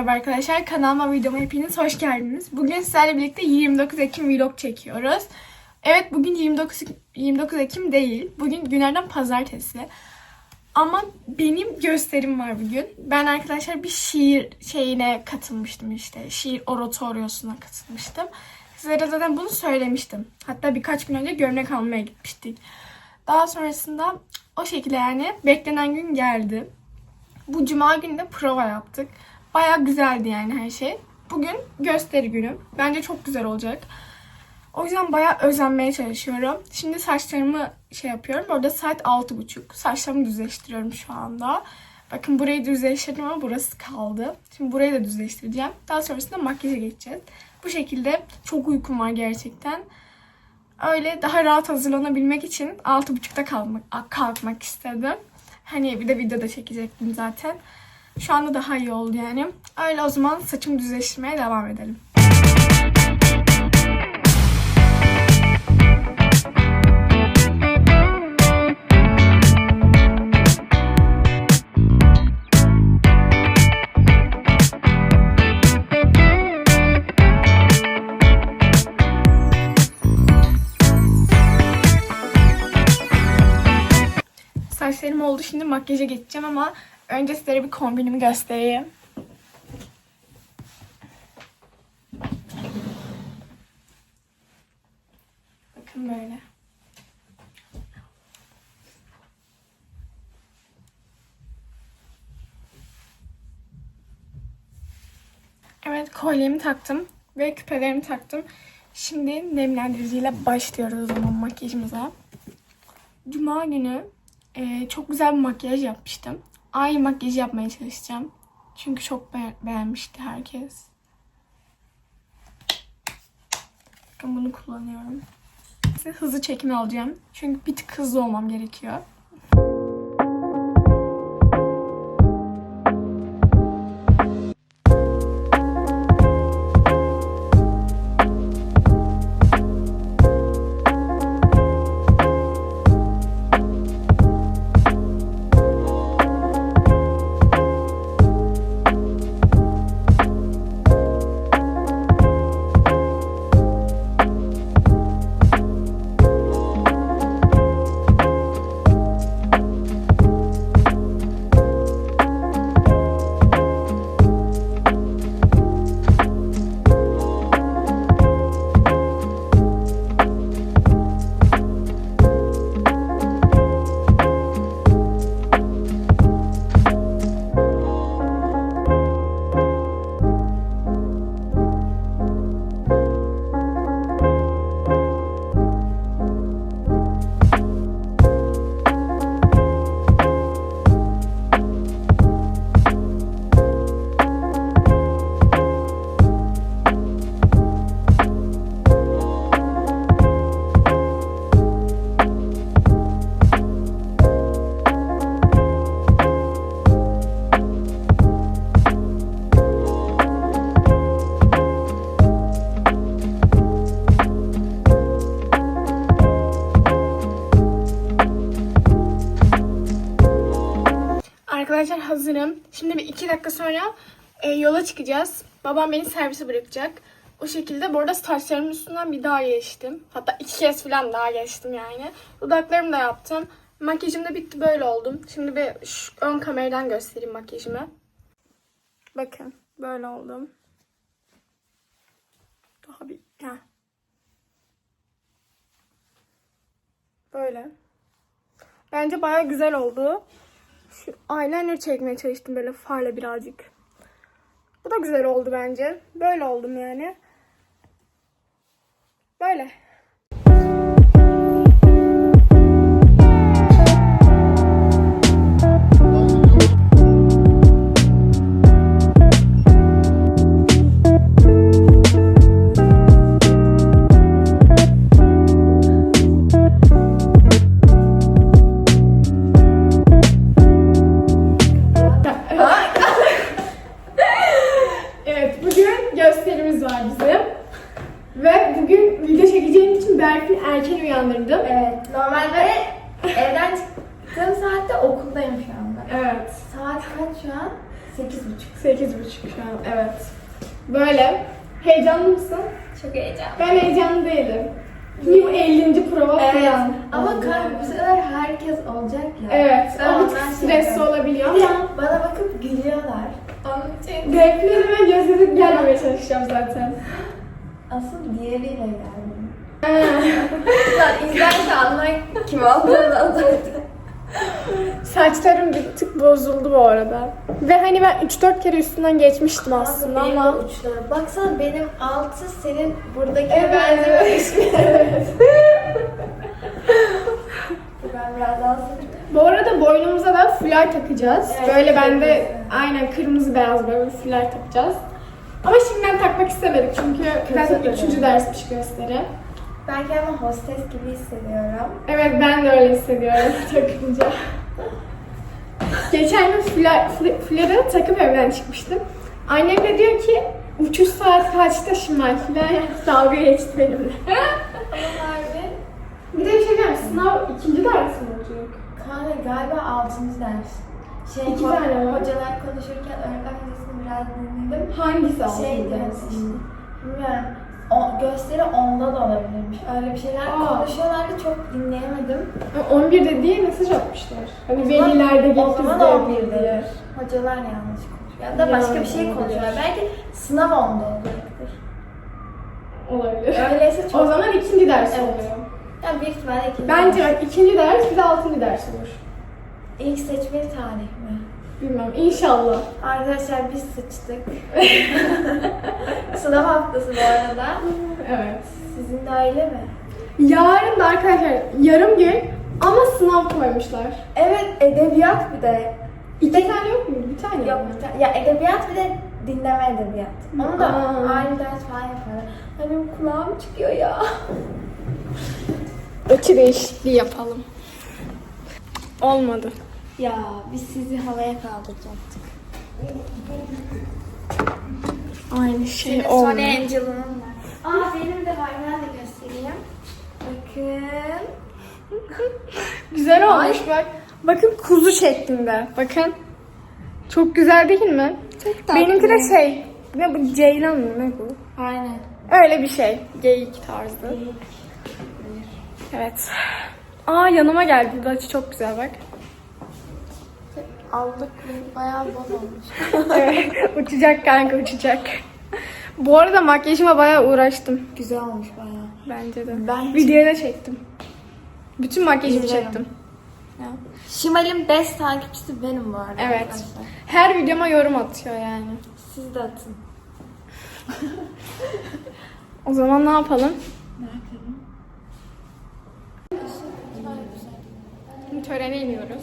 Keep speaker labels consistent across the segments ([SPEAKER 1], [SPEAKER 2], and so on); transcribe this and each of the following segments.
[SPEAKER 1] Merhaba arkadaşlar. Kanalıma videoma hepiniz hoş geldiniz. Bugün sizlerle birlikte 29 Ekim vlog çekiyoruz. Evet bugün 29, 29 Ekim değil. Bugün günlerden pazartesi. Ama benim gösterim var bugün. Ben arkadaşlar bir şiir şeyine katılmıştım işte. Şiir oratoryosuna katılmıştım. Sizlere zaten bunu söylemiştim. Hatta birkaç gün önce gömlek almaya gitmiştik. Daha sonrasında o şekilde yani beklenen gün geldi. Bu cuma günü de prova yaptık. Baya güzeldi yani her şey. Bugün gösteri günü. Bence çok güzel olacak. O yüzden baya özenmeye çalışıyorum. Şimdi saçlarımı şey yapıyorum. Orada saat 6.30. Saçlarımı düzleştiriyorum şu anda. Bakın burayı düzleştirdim ama burası kaldı. Şimdi burayı da düzleştireceğim. Daha sonrasında makyaja geçeceğiz. Bu şekilde çok uykum var gerçekten. Öyle daha rahat hazırlanabilmek için 6.30'da kalkmak, kalkmak istedim. Hani bir de video da çekecektim zaten. Şu anda daha iyi oldu yani. Öyle o zaman saçımı düzleştirmeye devam edelim. Saçlarım oldu. Şimdi makyaja geçeceğim ama önce sizlere bir kombinimi göstereyim. Bakın böyle. Evet kolyemi taktım ve küpelerimi taktım. Şimdi nemlendiriciyle başlıyoruz o zaman makyajımıza. Cuma günü e, çok güzel bir makyaj yapmıştım. Aynı makyajı yapmaya çalışacağım. Çünkü çok be- beğenmişti herkes. Bakın bunu kullanıyorum. Hızlı çekim alacağım. Çünkü bir tık hızlı olmam gerekiyor. Hazırım. Şimdi bir iki dakika sonra e, yola çıkacağız. Babam beni servise bırakacak. O şekilde bu arada saçlarımın üstünden bir daha geçtim. Hatta iki kez falan daha geçtim yani. Dudaklarımı da yaptım. Makyajım da bitti böyle oldum. Şimdi bir şu ön kameradan göstereyim makyajımı. Bakın böyle oldum. Daha bir... Heh. Böyle. Bence baya güzel oldu. Şu eyeliner çekmeye çalıştım böyle farla birazcık. Bu da güzel oldu bence. Böyle oldum yani. Böyle. Bu 50. prova
[SPEAKER 2] Evet.
[SPEAKER 1] falan.
[SPEAKER 2] Ama kanka bu sefer herkes olacak ya.
[SPEAKER 1] Evet.
[SPEAKER 2] Ben
[SPEAKER 1] O bir tık
[SPEAKER 2] şey
[SPEAKER 1] stresli
[SPEAKER 2] yapıyorum.
[SPEAKER 1] olabiliyor
[SPEAKER 2] Bir
[SPEAKER 1] ama
[SPEAKER 2] bana bakıp gülüyorlar. Onun için
[SPEAKER 1] Defne'de ve gözünü gelmemeye çalışacağım zaten.
[SPEAKER 2] asıl diğeriyle geldim. Lan izlerse anlar kim olduğunu zaten.
[SPEAKER 1] Saçlarım bir tık bozuldu bu arada. Ve hani ben 3-4 kere üstünden geçmiştim aslında
[SPEAKER 2] Benim
[SPEAKER 1] ama...
[SPEAKER 2] de uçları. Baksana benim altı senin buradaki
[SPEAKER 1] Evet.
[SPEAKER 2] benzememiş. ben biraz daha.
[SPEAKER 1] Bu arada boynumuza da fular takacağız.
[SPEAKER 2] Evet,
[SPEAKER 1] böyle bende aynen kırmızı beyaz böyle bir fular takacağız. Ama şimdiden takmak istemedik çünkü zaten üçüncü dersmiş gösteri.
[SPEAKER 2] Ben kendimi hostes gibi hissediyorum.
[SPEAKER 1] Evet ben de öyle hissediyorum takınca. Geçen gün fular, fl- fuları takıp evden çıkmıştım. Annem de diyor ki uçuş saat kaçta Şimal falan dalga geçti benimle. Bir de bir şey diyeyim sınav ikinci ders mi olacak?
[SPEAKER 2] Kanka galiba altıncı ders. Şey,
[SPEAKER 1] İki tane var.
[SPEAKER 2] Hocalar konuşurken öğretmen hocasını biraz dinledim.
[SPEAKER 1] Hangisi
[SPEAKER 2] Şey
[SPEAKER 1] altıncı
[SPEAKER 2] diyor
[SPEAKER 1] ders?
[SPEAKER 2] işte. Bilmiyorum. O, gösteri onda da olabilirmiş. Öyle bir şeyler
[SPEAKER 1] Aa.
[SPEAKER 2] konuşuyorlardı çok dinleyemedim.
[SPEAKER 1] 11 dediği mesaj atmışlar. Hani
[SPEAKER 2] O zaman-
[SPEAKER 1] veliler de
[SPEAKER 2] O zaman
[SPEAKER 1] getirdi
[SPEAKER 2] 11'dir.
[SPEAKER 1] diye.
[SPEAKER 2] Hocalar yanlış konuşuyor. Ya da başka bir şey
[SPEAKER 1] Yani,
[SPEAKER 2] konuşuyorlar.
[SPEAKER 1] olabilir.
[SPEAKER 2] Belki sınav onda olacaktır.
[SPEAKER 1] Olabilir.
[SPEAKER 2] Öyleyse çok...
[SPEAKER 1] O zaman ikinci ders
[SPEAKER 2] Evet.
[SPEAKER 1] oluyor.
[SPEAKER 2] Ya büyük ihtimalle ikinci
[SPEAKER 1] Bence bak ikinci ders bir de altıncı ders olur.
[SPEAKER 2] İlk seçmeli tarih mi?
[SPEAKER 1] Bilmem inşallah.
[SPEAKER 2] Arkadaşlar biz sıçtık. Sınav haftası bu arada.
[SPEAKER 1] Evet.
[SPEAKER 2] Sizin de öyle mi?
[SPEAKER 1] Yarın da arkadaşlar yarım gün ama sınav koymuşlar.
[SPEAKER 2] Evet edebiyat bir de.
[SPEAKER 1] İki tane yok mu? Bir tane
[SPEAKER 2] Yok bir tane. Ya edebiyat bir de dinleme edebiyat. Onu da
[SPEAKER 1] Aa.
[SPEAKER 2] aynı ders falan yaparlar. Ay benim kulağım çıkıyor ya.
[SPEAKER 1] Açı değişikliği yapalım. Olmadı.
[SPEAKER 2] Ya biz sizi havaya kaldıracaktık.
[SPEAKER 1] Aynı şey
[SPEAKER 2] Senin
[SPEAKER 1] olmadı.
[SPEAKER 2] Sony Angel'ın var. Aa benim de var ben de göstereyim. Bakın.
[SPEAKER 1] Güzel olmuş bak. Bakın kuzu şeklinde. Bakın. Çok güzel değil mi?
[SPEAKER 2] Çok tatlı.
[SPEAKER 1] Benimki de şey. Ne bu? Ceylan mı? Ne bu?
[SPEAKER 2] Aynen.
[SPEAKER 1] Öyle bir şey. Geyik tarzı. Evet. Aa yanıma geldi. Burada açı çok güzel bak.
[SPEAKER 2] Aldık bayağı bol olmuş.
[SPEAKER 1] evet. uçacak kanka uçacak. Bu arada makyajıma bayağı uğraştım.
[SPEAKER 2] Güzel olmuş bayağı.
[SPEAKER 1] Bence de.
[SPEAKER 2] Ben-
[SPEAKER 1] Videoya da çektim. Bütün makyajımı
[SPEAKER 2] İzlerim.
[SPEAKER 1] çektim.
[SPEAKER 2] Şimal'in best takipçisi benim bu arada.
[SPEAKER 1] Evet.
[SPEAKER 2] arkadaşlar.
[SPEAKER 1] Her videoma yorum atıyor yani.
[SPEAKER 2] Siz de atın.
[SPEAKER 1] O zaman ne yapalım?
[SPEAKER 2] Ne yapalım?
[SPEAKER 1] Törene iniyoruz.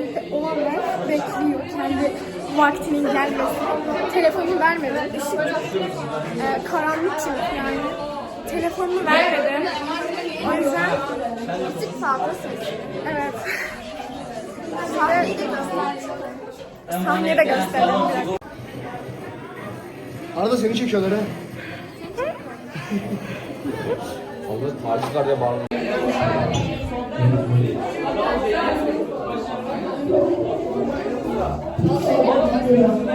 [SPEAKER 1] etkinlikte olanlar bekliyor kendi vaktinin gelmesini. Telefonumu vermedim. Işık e, karanlık çünkü yani. Telefonumu vermedim. O yüzden
[SPEAKER 2] Müzik fazla sesli.
[SPEAKER 1] evet.
[SPEAKER 2] Sahneyi de göster.
[SPEAKER 1] Sahnede gösterelim. bir dakika.
[SPEAKER 3] Arada seni çekiyorlar ha.
[SPEAKER 4] Abla tacizler ya bağlı.
[SPEAKER 5] Thank
[SPEAKER 1] you.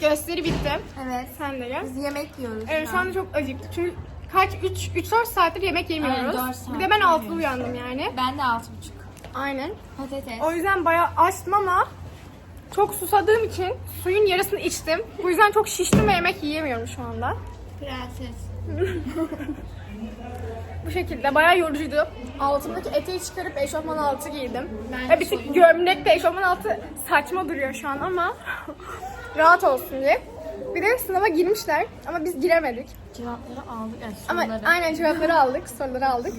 [SPEAKER 1] Gösteri bitti.
[SPEAKER 3] Evet.
[SPEAKER 1] Sen de gel.
[SPEAKER 3] Biz yemek yiyoruz.
[SPEAKER 1] Evet şu anda çok acıktık. Çünkü kaç 3 3 4 saattir yemek yemiyoruz.
[SPEAKER 3] Evet, dört saat
[SPEAKER 1] bir de ben 6'da uyandım yani.
[SPEAKER 3] Ben de altı buçuk.
[SPEAKER 1] Aynen.
[SPEAKER 3] Patates.
[SPEAKER 1] O yüzden bayağı açtım ama çok susadığım için suyun yarısını içtim. Bu yüzden çok şiştim ve yemek yiyemiyorum şu anda.
[SPEAKER 3] Prenses.
[SPEAKER 1] Bu şekilde bayağı yorucuydu. Altımdaki eteği çıkarıp eşofman altı giydim.
[SPEAKER 3] Ben
[SPEAKER 1] Ve bir tık gömlek de eşofman altı saçma duruyor şu an ama rahat olsun diye. Bir de sınava girmişler ama biz giremedik.
[SPEAKER 3] Cevapları aldık. Evet,
[SPEAKER 1] Ama
[SPEAKER 3] soruları.
[SPEAKER 1] aynen cevapları aldık, soruları aldık.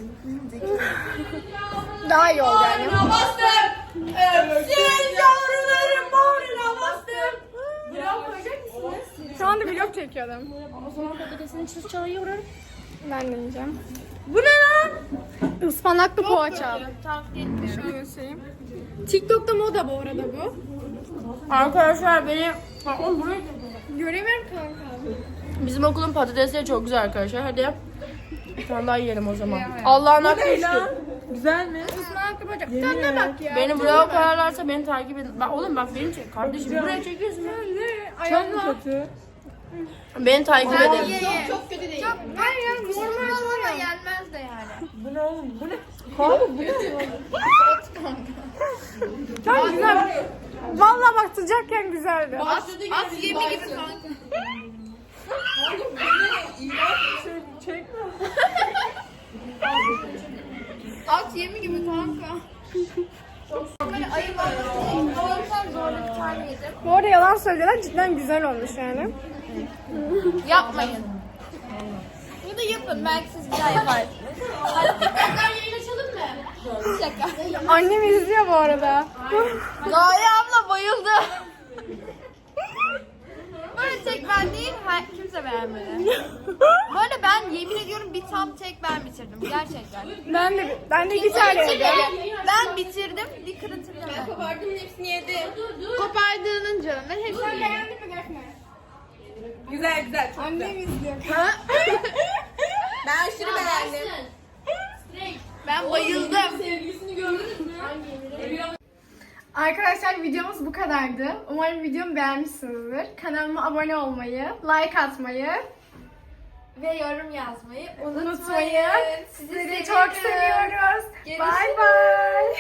[SPEAKER 1] Daha iyi oldu yani. Şu anda vlog çekiyordum.
[SPEAKER 3] O zaman patatesini çiz çalıyorum.
[SPEAKER 1] Ben de yiyeceğim. Bu ne lan? Ispanaklı poğaça.
[SPEAKER 3] Tavsiye etmiyorum.
[SPEAKER 1] Şöyle göstereyim. TikTok'ta moda bu arada bu.
[SPEAKER 6] Arkadaşlar beni
[SPEAKER 1] Göremiyorum kanka.
[SPEAKER 6] bizim okulun patatesleri çok güzel arkadaşlar. Hadi bir tane daha yiyelim o zaman. Allah'ın hakkı işte. Güzel mi?
[SPEAKER 1] Ispanaklı poğaça. Tadına bak ya.
[SPEAKER 6] Beni buraya koyarlarsa beni takip edin. Bak oğlum bak beni çek kardeşim. Buraya çekiyorsun.
[SPEAKER 1] Çok mu kötü?
[SPEAKER 6] Beni takip edin.
[SPEAKER 1] Çok kötü değil. Çok, hayır ya normal ama
[SPEAKER 3] Yenmez de yani.
[SPEAKER 1] Çok güzel. Vallahi bak sıcakken güzeldi.
[SPEAKER 3] At yemi gibi kanka. At yemi gibi kanka. Böyle ayı var. Doğrusam zorla bir tane yedim.
[SPEAKER 1] Bu arada yalan söylüyorlar cidden güzel olmuş yani.
[SPEAKER 3] Yapmayın. Ya da yapın. Belki siz yaparsınız. Hadi TikTok'tan yayın açalım mı? Şaka.
[SPEAKER 1] Annem izliyor bu arada.
[SPEAKER 3] Gaye abla bayıldı. Böyle tek ben değil, her, kimse beğenmedi. Böyle ben yemin ediyorum bir tam tek ben bitirdim gerçekten.
[SPEAKER 1] Ben de ben de iki tane yedim.
[SPEAKER 3] Ben bitirdim, bir kırıntı bile Ben kopardığımın hepsini yedim. Kopardığının canım. Ben hepsini yedim.
[SPEAKER 1] Beğendin mi Defne?
[SPEAKER 5] Güzel güzel. Çok
[SPEAKER 1] Annem izliyor.
[SPEAKER 3] Ben aşırı beğendim. Ben bayıldım.
[SPEAKER 1] Arkadaşlar videomuz bu kadardı. Umarım videomu beğenmişsinizdir. Kanalıma abone olmayı, like atmayı
[SPEAKER 3] Ve yorum yazmayı unutmayın.
[SPEAKER 1] unutmayın.
[SPEAKER 3] Sizi seviyoruz.
[SPEAKER 1] çok seviyoruz. Bay bay.